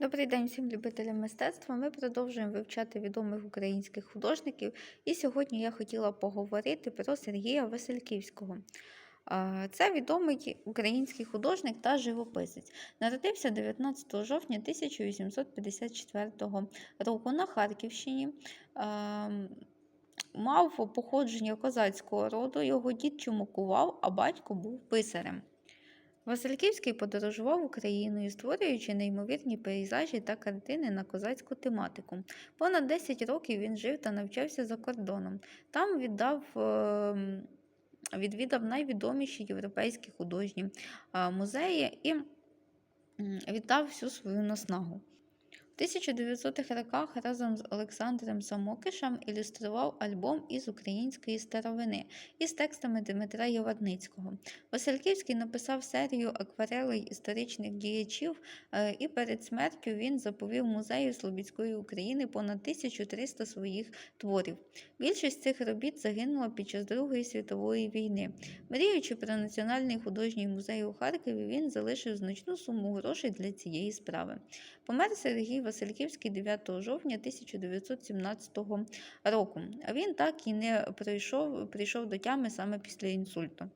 Добрий день всім любителям мистецтва. Ми продовжуємо вивчати відомих українських художників. І сьогодні я хотіла поговорити про Сергія Васильківського. Це відомий український художник та живописець. Народився 19 жовтня 1854 року на Харківщині. Мав походження козацького роду, його дід чумакував, а батько був писарем. Васильківський подорожував Україною, створюючи неймовірні пейзажі та картини на козацьку тематику. Понад 10 років він жив та навчався за кордоном. Там віддав, ем, відвідав найвідоміші європейські художні е, музеї і віддав всю свою наснагу. В 1900-х роках разом з Олександром Самокишем ілюстрував альбом із української старовини із текстами Дмитра Євадницького. Васильківський написав серію акварелей історичних діячів, е, і перед смертю він заповів музею Слобідської України понад 1300 своїх творів. Більшість цих робіт загинула під час Другої світової війни. Мріючи про Національний художній музей у Харкові, він залишив значну суму грошей для цієї справи. Помер Сергій Васильківський 9 жовтня 1917 року. Він так і не прийшов, прийшов до тями саме після інсульту.